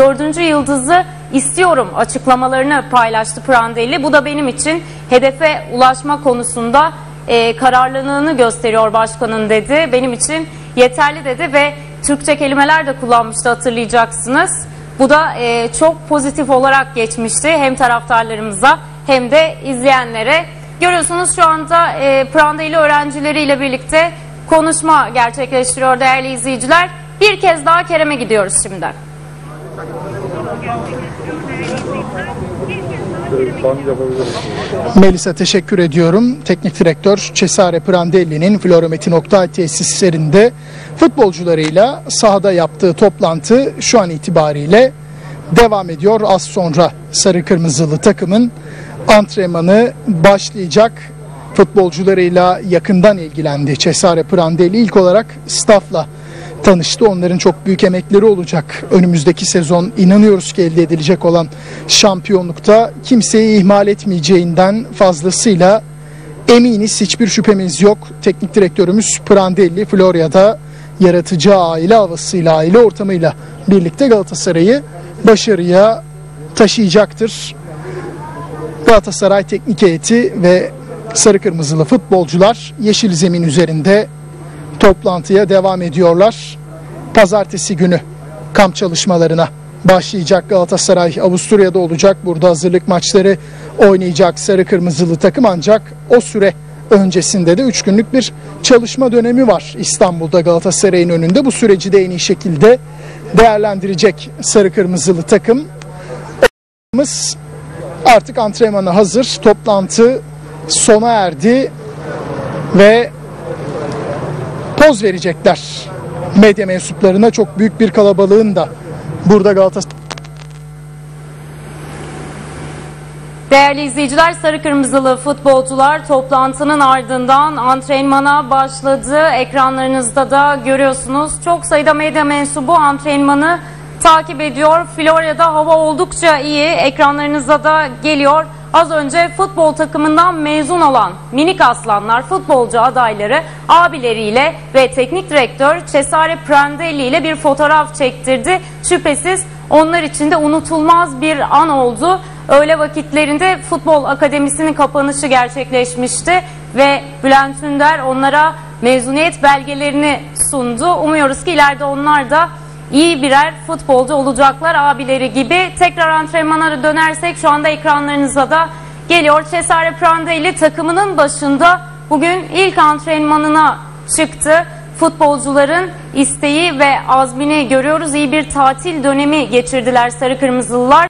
dördüncü yıldızı istiyorum açıklamalarını paylaştı Prandelli. Bu da benim için hedefe ulaşma konusunda e, kararlılığını gösteriyor başkanın dedi. Benim için yeterli dedi ve Türkçe kelimeler de kullanmıştı hatırlayacaksınız. Bu da e, çok pozitif olarak geçmişti hem taraftarlarımıza hem de izleyenlere. Görüyorsunuz şu anda e, Prandelli öğrencileriyle birlikte konuşma gerçekleştiriyor değerli izleyiciler. Bir kez daha Kerem'e gidiyoruz şimdi. Melisa teşekkür ediyorum. Teknik direktör Cesare Prandelli'nin Floremetin Oktay tesislerinde futbolcularıyla sahada yaptığı toplantı şu an itibariyle devam ediyor. Az sonra sarı kırmızılı takımın antrenmanı başlayacak. Futbolcularıyla yakından ilgilendi. Cesare Prandelli ilk olarak staffla tanıştı. Onların çok büyük emekleri olacak. Önümüzdeki sezon inanıyoruz ki elde edilecek olan şampiyonlukta kimseyi ihmal etmeyeceğinden fazlasıyla eminiz. Hiçbir şüphemiz yok. Teknik direktörümüz Prandelli Florya'da yaratıcı aile havasıyla, aile ortamıyla birlikte Galatasaray'ı başarıya taşıyacaktır. Galatasaray teknik heyeti ve sarı kırmızılı futbolcular yeşil zemin üzerinde toplantıya devam ediyorlar. Pazartesi günü kamp çalışmalarına başlayacak Galatasaray Avusturya'da olacak. Burada hazırlık maçları oynayacak sarı kırmızılı takım ancak o süre öncesinde de 3 günlük bir çalışma dönemi var İstanbul'da Galatasaray'ın önünde. Bu süreci de en iyi şekilde değerlendirecek sarı kırmızılı takım. Artık antrenmana hazır. Toplantı sona erdi ve poz verecekler medya mensuplarına çok büyük bir kalabalığın da burada Galatasaray Değerli izleyiciler sarı kırmızılı futbolcular toplantının ardından antrenmana başladı. Ekranlarınızda da görüyorsunuz. Çok sayıda medya mensubu antrenmanı takip ediyor. Florya'da hava oldukça iyi. Ekranlarınızda da geliyor. Az önce futbol takımından mezun olan minik aslanlar futbolcu adayları abileriyle ve teknik direktör Cesare Prandelli ile bir fotoğraf çektirdi. Şüphesiz onlar için de unutulmaz bir an oldu. Öğle vakitlerinde futbol akademisinin kapanışı gerçekleşmişti ve Bülent Ünder onlara mezuniyet belgelerini sundu. Umuyoruz ki ileride onlar da iyi birer futbolcu olacaklar abileri gibi. Tekrar antrenmana dönersek şu anda ekranlarınıza da geliyor. Cesare Prandelli takımının başında bugün ilk antrenmanına çıktı. Futbolcuların isteği ve azmini görüyoruz. İyi bir tatil dönemi geçirdiler Sarı Kırmızılılar.